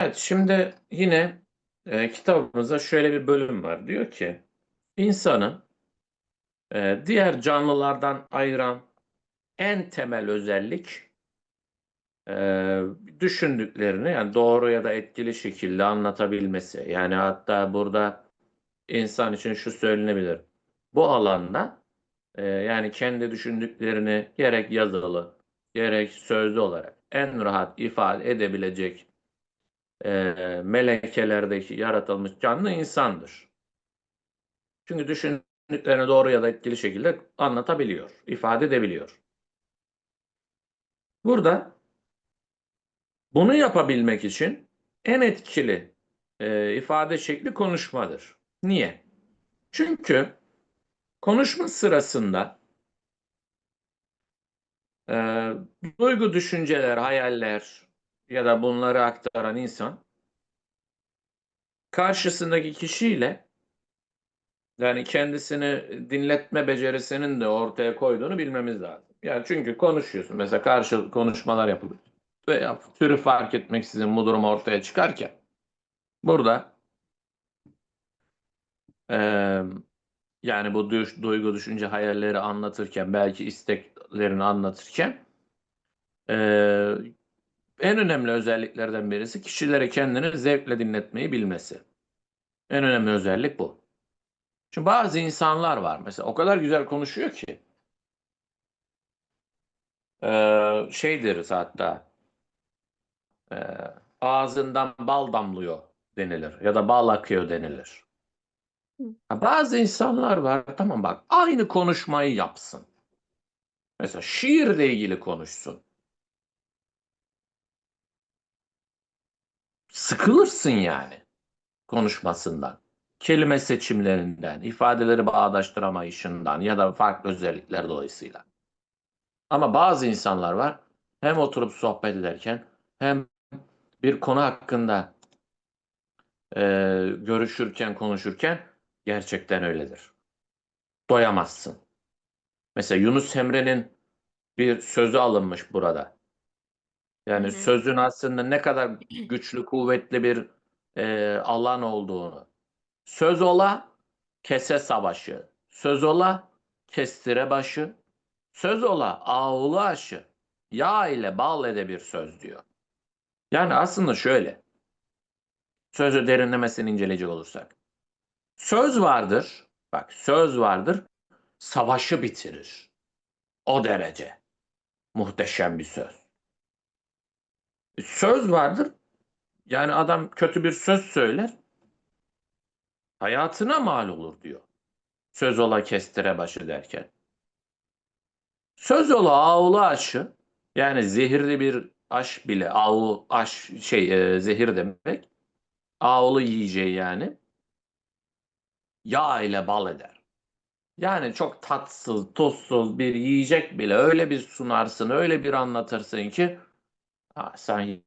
Evet, şimdi yine e, kitabımızda şöyle bir bölüm var. Diyor ki insanı e, diğer canlılardan ayıran en temel özellik e, düşündüklerini yani doğru ya da etkili şekilde anlatabilmesi. Yani hatta burada insan için şu söylenebilir. Bu alanda e, yani kendi düşündüklerini gerek yazılı gerek sözlü olarak en rahat ifade edebilecek e, melekelerdeki yaratılmış canlı insandır. Çünkü düşündüklerini doğru ya da etkili şekilde anlatabiliyor, ifade edebiliyor. Burada bunu yapabilmek için en etkili e, ifade şekli konuşmadır. Niye? Çünkü konuşma sırasında e, duygu, düşünceler, hayaller ya da bunları aktaran insan karşısındaki kişiyle yani kendisini dinletme becerisinin de ortaya koyduğunu bilmemiz lazım. Yani çünkü konuşuyorsun. Mesela karşı konuşmalar yapılıyor. Ve türü fark etmeksizin bu durum ortaya çıkarken burada eee yani bu düş, duygu, düşünce, hayalleri anlatırken, belki isteklerini anlatırken eee, en önemli özelliklerden birisi kişilere kendini zevkle dinletmeyi bilmesi. En önemli özellik bu. Çünkü bazı insanlar var mesela o kadar güzel konuşuyor ki eee, şey deriz hatta eee, ağzından bal damlıyor denilir ya da bal akıyor denilir. Ha, Bazı insanlar var tamam bak aynı konuşmayı yapsın. Mesela şiirle ilgili konuşsun. Sıkılırsın yani konuşmasından. Kelime seçimlerinden, ifadeleri bağdaştıramayışından ya da farklı özellikler dolayısıyla. Ama bazı insanlar var hem oturup sohbet ederken hem bir konu hakkında e, görüşürken, konuşurken gerçekten öyledir. Doyamazsın. Mesela Yunus Emre'nin bir sözü alınmış burada. Yani Hı hı. sözün aslında ne kadar güçlü, kuvvetli bir e, alan olduğunu. Söz ola kese savaşı. Söz ola kestire başı. Söz ola ağulu aşı. Yağ ile bal ede bir söz diyor. Yani aslında şöyle. Sözü derinlemesine inceleyecek olursak. Söz vardır. Bak söz vardır. Savaşı bitirir. O derece. Muhteşem bir söz. Söz vardır. Yani adam kötü bir söz söyler. Hayatına mal olur diyor. Söz ola kestire başı derken. Söz ola ağulu aşı. Yani zehirli bir aş bile ağu aş şey e, zehir demek. Ağulu yiyeceği yani. Yağ ile bal eder. Yani çok tatsız, tuzsuz bir yiyecek bile öyle bir sunarsın, öyle bir anlatırsın ki sen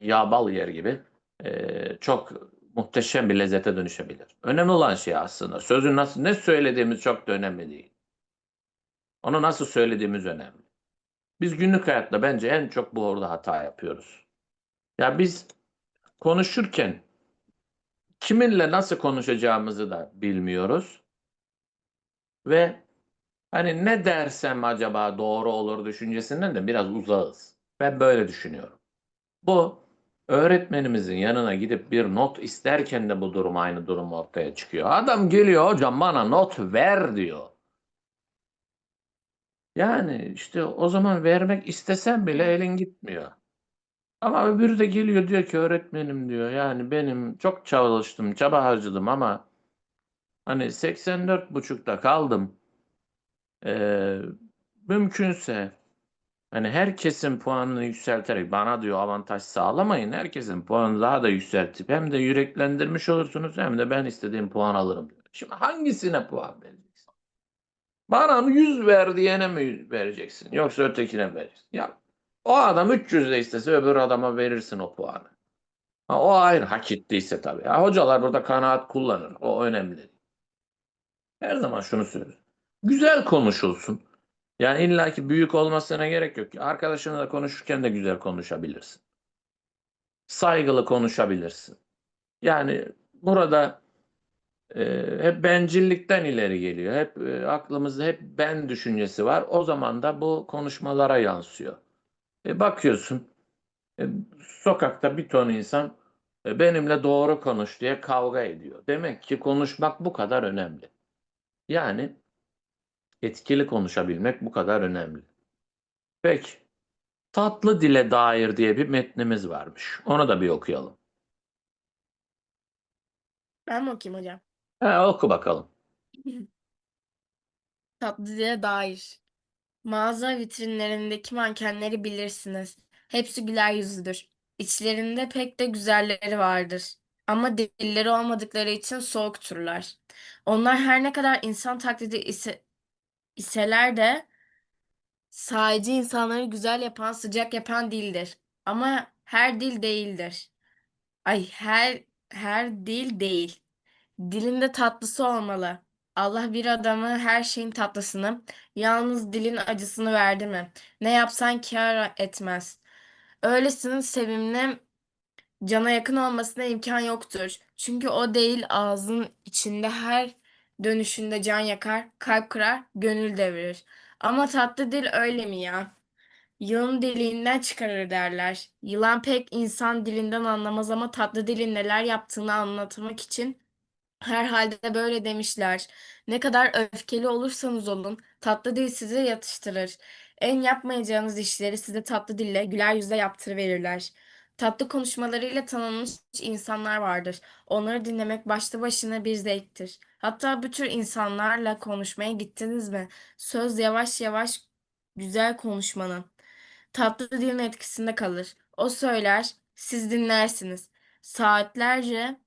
yağ bal yer gibi e, çok muhteşem bir lezzete dönüşebilir. Önemli olan şey aslında sözü nasıl ne söylediğimiz çok da önemli değil. Onu nasıl söylediğimiz önemli. Biz günlük hayatta bence en çok bu orada hata yapıyoruz. Ya biz konuşurken kiminle nasıl konuşacağımızı da bilmiyoruz. Ve hani ne dersem acaba doğru olur düşüncesinden de biraz uzağız. Ben böyle düşünüyorum. Bu öğretmenimizin yanına gidip bir not isterken de bu durum aynı durum ortaya çıkıyor. Adam geliyor hocam bana not ver diyor. Yani işte o zaman vermek istesen bile elin gitmiyor. Ama öbürü de geliyor diyor ki öğretmenim diyor yani benim çok çalıştım, çaba harcadım ama hani 84,5'ta kaldım. Ee, mümkünse hani herkesin puanını yükselterek bana diyor avantaj sağlamayın. Herkesin puanını daha da yükseltip hem de yüreklendirmiş olursunuz hem de ben istediğim puan alırım diyor. Şimdi hangisine puan vereceksin? Bana 100 ver diyene mi vereceksin yoksa ötekine mi vereceksin? Ya o adam 300 de istese öbür adama verirsin o puanı. Ha, o ayrı hak ettiyse tabii. Ya, hocalar burada kanaat kullanır. O önemli. Her zaman şunu söylüyorum. Güzel konuşulsun. Yani illaki büyük olmasına gerek yok. Arkadaşınla konuşurken de güzel konuşabilirsin. saygılı konuşabilirsin. Yani burada e, hep bencillikten ileri geliyor. Hep e, aklımızda hep ben düşüncesi var. O zaman da bu konuşmalara yansıyor. E, bakıyorsun e, sokakta bir ton insan e, benimle doğru konuş diye kavga ediyor. Demek ki konuşmak bu kadar önemli. Yani etkili konuşabilmek bu kadar önemli. Peki. Tatlı dile dair diye bir metnimiz varmış. Onu da bir okuyalım. Ben mi okuyayım hocam? He, oku bakalım. Tatlı dile dair. Mağaza vitrinlerindeki mankenleri bilirsiniz. Hepsi güler yüzlüdür. İçlerinde pek de güzelleri vardır. Ama dilleri olmadıkları için soğukturlar. Onlar her ne kadar insan taklidi ise, iseler de sadece insanları güzel yapan, sıcak yapan dildir. Ama her dil değildir. Ay her her dil değil. Dilinde tatlısı olmalı. Allah bir adamı her şeyin tatlısını, yalnız dilin acısını verdi mi? Ne yapsan kâr etmez. Öylesinin sevimli, cana yakın olmasına imkan yoktur. Çünkü o değil ağzın içinde her dönüşünde can yakar, kalp kırar, gönül devirir. Ama tatlı dil öyle mi ya? Yılan dilinden çıkarır derler. Yılan pek insan dilinden anlamaz ama tatlı dilin neler yaptığını anlatmak için herhalde böyle demişler. Ne kadar öfkeli olursanız olun, tatlı dil sizi yatıştırır. En yapmayacağınız işleri size tatlı dille, güler yüzle yaptırıverirler. Tatlı konuşmalarıyla tanınmış insanlar vardır. Onları dinlemek başlı başına bir zevktir. Hatta bu tür insanlarla konuşmaya gittiniz mi? Söz yavaş yavaş güzel konuşmanın. Tatlı dilin etkisinde kalır. O söyler, siz dinlersiniz. Saatlerce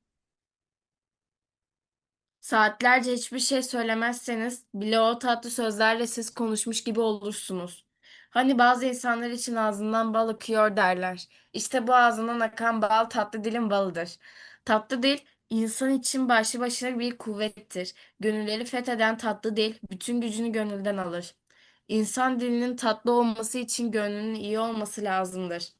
Saatlerce hiçbir şey söylemezseniz bile o tatlı sözlerle siz konuşmuş gibi olursunuz. Hani bazı insanlar için ağzından bal akıyor derler. İşte bu ağzından akan bal tatlı dilin balıdır. Tatlı dil insan için başlı başına bir kuvvettir. Gönülleri fetheden tatlı dil bütün gücünü gönülden alır. İnsan dilinin tatlı olması için gönlünün iyi olması lazımdır.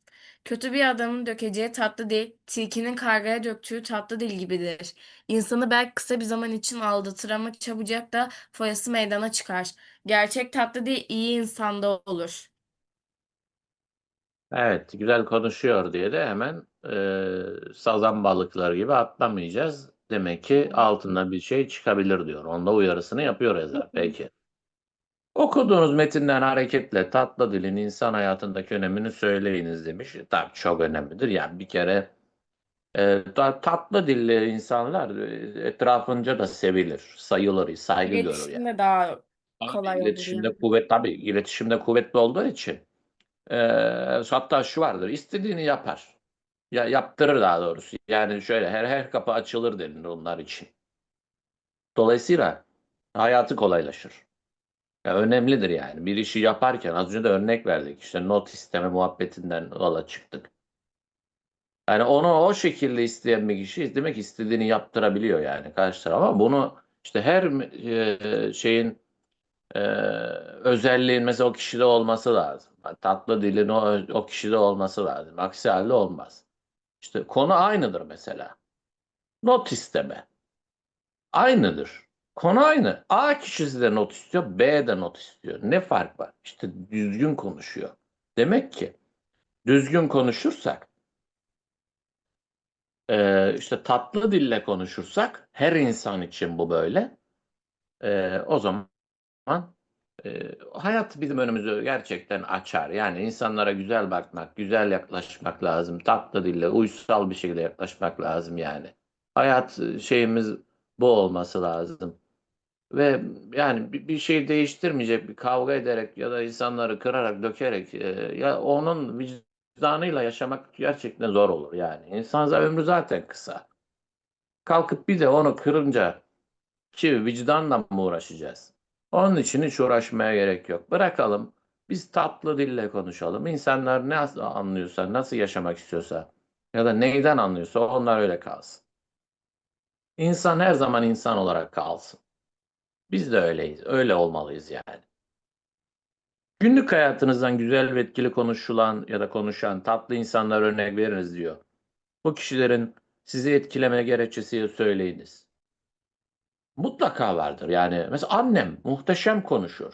Kötü bir adamın dökeceği tatlı dil, tilkinin kargaya döktüğü tatlı dil gibidir. İnsanı belki kısa bir zaman için aldatır ama çabucak da foyası meydana çıkar. Gerçek tatlı dil iyi insanda olur. Evet, güzel konuşuyor diye de hemen e, sazan balıkları gibi atlamayacağız. Demek ki altında bir şey çıkabilir diyor. Onda uyarısını yapıyor yazar. Peki. Okuduğunuz metinden hareketle tatlı dilin insan hayatındaki önemini söyleyiniz demiş. E, Tabii çok önemlidir. Yani bir kere e, ta- tatlı dilli insanlar e, etrafınca da sevilir, sayılır, saygı görür yani. İletişimde daha Abi, kolay olur iletişimde yani. kuvvet tabii iletişimde kuvvetli olduğu için e, hatta şu vardır istediğini yapar. Ya yaptırır daha doğrusu. Yani şöyle her her kapı açılır denir onlar için. Dolayısıyla hayatı kolaylaşır. Ya önemlidir yani. Bir işi yaparken az önce de örnek verdik. İşte not isteme muhabbetinden yola çıktık. Yani onu o şekilde isteyen bir kişi demek istediğini yaptırabiliyor yani karşı. Ama bunu işte her e, şeyin e, özelliğin mesela o kişide olması lazım. Tatlı dilin o, o kişide olması lazım. Aksi halde olmaz. İşte konu aynıdır mesela. Not isteme. Aynıdır. Konu aynı. A kişisi de not istiyor, B de not istiyor. Ne fark var? İşte düzgün konuşuyor. Demek ki düzgün konuşursak, e, işte tatlı dille konuşursak, her insan için bu böyle. E, o zaman e, hayat bizim önümüzü gerçekten açar. Yani insanlara güzel bakmak, güzel yaklaşmak lazım. Tatlı dille, uysal bir şekilde yaklaşmak lazım yani. Hayat şeyimiz bu olması lazım. Ve yani bir, bir şey değiştirmeyecek bir kavga ederek ya da insanları kırarak, dökerek e, ya onun vicdanıyla yaşamak gerçekten zor olur yani. İnsan ömrü zaten kısa. Kalkıp bir de onu kırınca ki vicdanla mı uğraşacağız? Onun için hiç uğraşmaya gerek yok. Bırakalım. Biz tatlı dille konuşalım. İnsanlar nasıl anlıyorsa, nasıl yaşamak istiyorsa ya da neyden anlıyorsa onlar öyle kalsın. İnsan her zaman insan olarak kalsın. Biz de öyleyiz. Öyle olmalıyız yani. Günlük hayatınızdan güzel ve etkili konuşulan ya da konuşan tatlı insanlar örnek veriniz diyor. bu kişilerin sizi etkileme gerekçesi söyleyiniz. Mutlaka vardır. Yani mesela annem muhteşem konuşur.